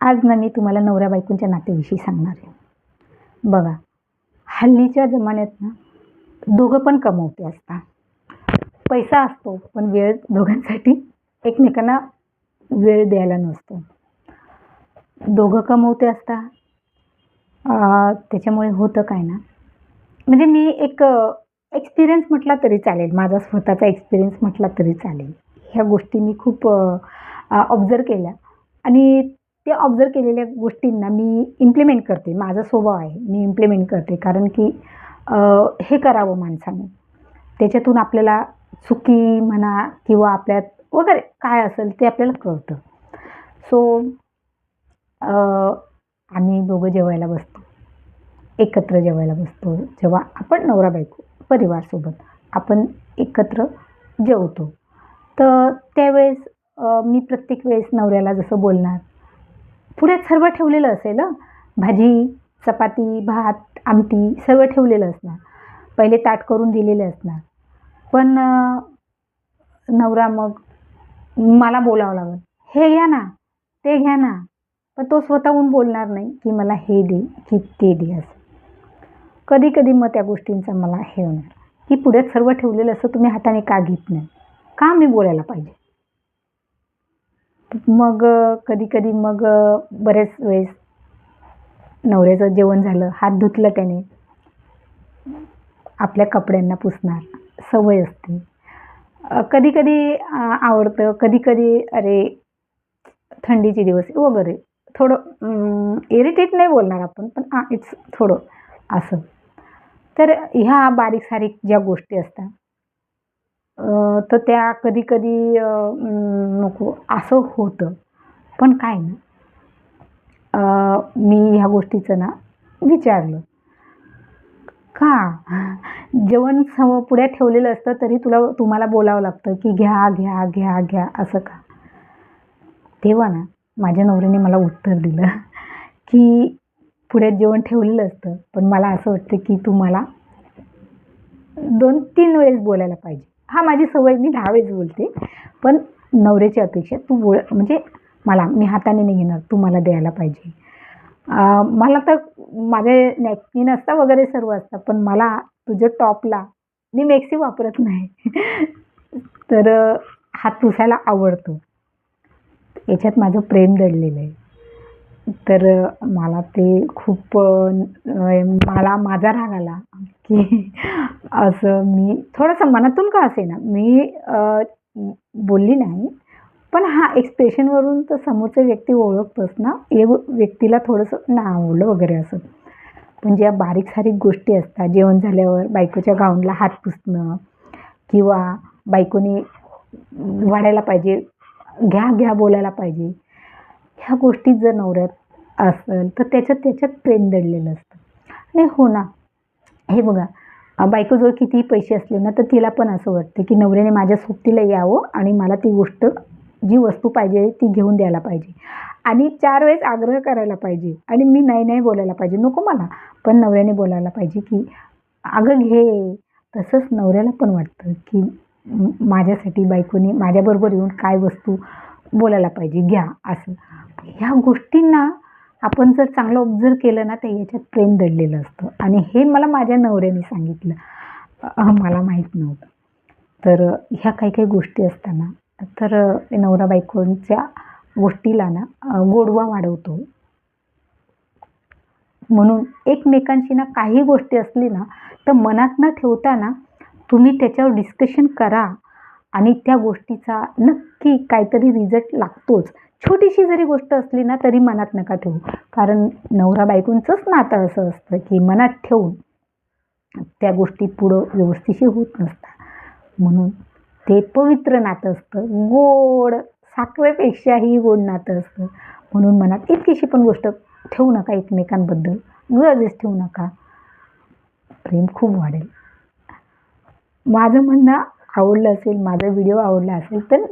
आज ना मी तुम्हाला नवऱ्या बायकोंच्या नात्याविषयी सांगणार आहे. बघा हल्लीच्या जमान्यात ना दोघं पण कमवते असता. पैसा असतो पण वेळ दोघांसाठी एकमेकांना वेळ द्यायला नसतो. दोघं कमवते असता त्याच्यामुळे होतं काय ना? म्हणजे मी एक एक्सपिरियन्स म्हटला तरी चालेल. माझा स्वतःचा एक्सपिरियन्स म्हटला तरी चालेल. ह्या गोष्टी मी खूप ऑब्झर्व केल्या. आणि ते ऑब्झर्व केलेल्या गोष्टींना मी इम्प्लिमेंट करते. माझा स्वभाव आहे मी इम्प्लिमेंट करते. कारण की हे करावं माणसाने. त्याच्यातून आपल्याला चुकी म्हणा किंवा आपल्यात वगैरे काय असेल ते आपल्याला कळतं. सो आम्ही दोघं जेवायला बसतो. एकत्र जेवायला बसतो. जेव्हा आपण नवरा बायको परिवारसोबत आपण एकत्र जेवतो. तर त्यावेळेस मी प्रत्येक वेळेस नवऱ्याला जसं बोलणार पुढे सर्व ठेवलेलं असेल भाजी चपाती भात आमटी सर्व ठेवलेलं असणार. पहिले ताट करून दिलेले असणार. पण नवरा मग मला बोलावं लागेल. हे घ्या ना ते घ्या ना. पण तो स्वतःहून बोलणार नाही की मला हे दे की ते दे असं. कधी कधी मग त्या गोष्टींचा मला हे होणार. की पुढे सर्व ठेवलेलं असं तुम्ही हाताने का घेत नाही? का मी बोलायला पाहिजे? मग कधी कधी मग बऱ्याच बरेच वेळेस नवऱ्याचं जेवण झालं हात धुतलं त्याने. आपल्या कपड्यांना पुसणार सवय असते. कधी कधी आवडतं कधी कधी अरे थंडीचे दिवस वगैरे. थोडं इरिटेट नाही बोलणार आपण पण हां इट्स थोडं असं. तर ह्या बारीक सारीक ज्या गोष्टी असतात तर त्या कधी कधी नको असं होतं. पण काय ना मी ह्या गोष्टीचं ना विचारलं. का? जेवण सम पुढे ठेवलेलं असतं तरी तुला तुम्हाला बोलावं लागतं की घ्या घ्या घ्या घ्या असं का? तेव्हा ना माझ्या नवऱ्याने मला उत्तर दिलं की पुढे जेवण ठेवलेलं असतं पण मला असं वाटतं की तुम्हाला दोन तीन वेळेस बोलायला पाहिजे. हा माझी सवय मी दहा वेळेस बोलते. पण नवऱ्याची अपेक्षा तू बोल म्हणजे मला मी हाताने नाही घेणार तू मला द्यायला पाहिजे. मला तर माझे नॅपकिन असतात वगैरे सर्व असतं पण मला तुझ्या टॉपला मी मेक्सी वापरत नाही. तर हात पुसायला आवडतो. याच्यात माझं प्रेम दडलेलं आहे. तर मला ते खूप मला माझा राग आला की असं मी थोडंसं मनातून का असे ना मी बोलली नाही. पण हा एक्सप्रेशनवरून तर समोरचा व्यक्ती ओळखतोच ना? हे व्यक्तीला थोडंसं ना आवडलं वगैरे असं. पण ज्या बारीक सारीक गोष्टी असतात जेवण झाल्यावर बायकोच्या गाऊनला हात पुसणं किंवा बायकोने वाढायला पाहिजे घ्या घ्या बोलायला पाहिजे ह्या गोष्टी जर नवऱ्यात असेल तर त्याच्यात त्याच्यात प्रेम दडलेलं असतं आणि हो ना हे बघा बायकोजवळ कितीही पैसे असले ना तर तिला पण असं वाटतं की नवऱ्याने माझ्या सोबतीला यावं आणि मला ती गोष्ट जी वस्तू पाहिजे ती घेऊन द्यायला पाहिजे. आणि चार वेळेस आग्रह करायला पाहिजे. आणि मी नाही नाही बोलायला पाहिजे. नको मला पण नवऱ्याने बोलायला पाहिजे की अगं घे. तसंच नवऱ्याला पण वाटतं की माझ्यासाठी बायकोने माझ्याबरोबर येऊन काय वस्तू बोलायला पाहिजे घ्या. असं. ह्या गोष्टींना आपण जर चांगलं ऑब्झर्व केलं ना तर याच्यात प्रेम दडलेलं असतं. आणि हे मला माझ्या नवऱ्याने सांगितलं. मला माहीत नव्हतं. तर ह्या काही काही गोष्टी असताना तर नवरा बायकोंच्या गोष्टीला ना गोडवा वाढवतो. म्हणून एकमेकांशी ना काही गोष्टी असली ना तर मनात न ठेवताना तुम्ही त्याच्यावर डिस्कशन करा. आणि त्या गोष्टीचा नक्की काहीतरी रिझल्ट लागतोच. छोटीशी जरी गोष्ट असली ना तरी मनात नका ठेवू. कारण नवरा बायकोंचंच नातं असं असतं की मनात ठेवून त्या गोष्टी पुढं व्यवस्थिशीर होत नसतात. म्हणून ते पवित्र नातं असतं. गोड साखरेपेक्षाही गोड नातं असतं. म्हणून मनात इतकीशी पण गोष्ट ठेवू नका एकमेकांबद्दल. गरजेच ठेवू नका. प्रेम खूप वाढेल. माझं म्हणणं आवडलं असेल माझा व्हिडिओ आवडला असेल तर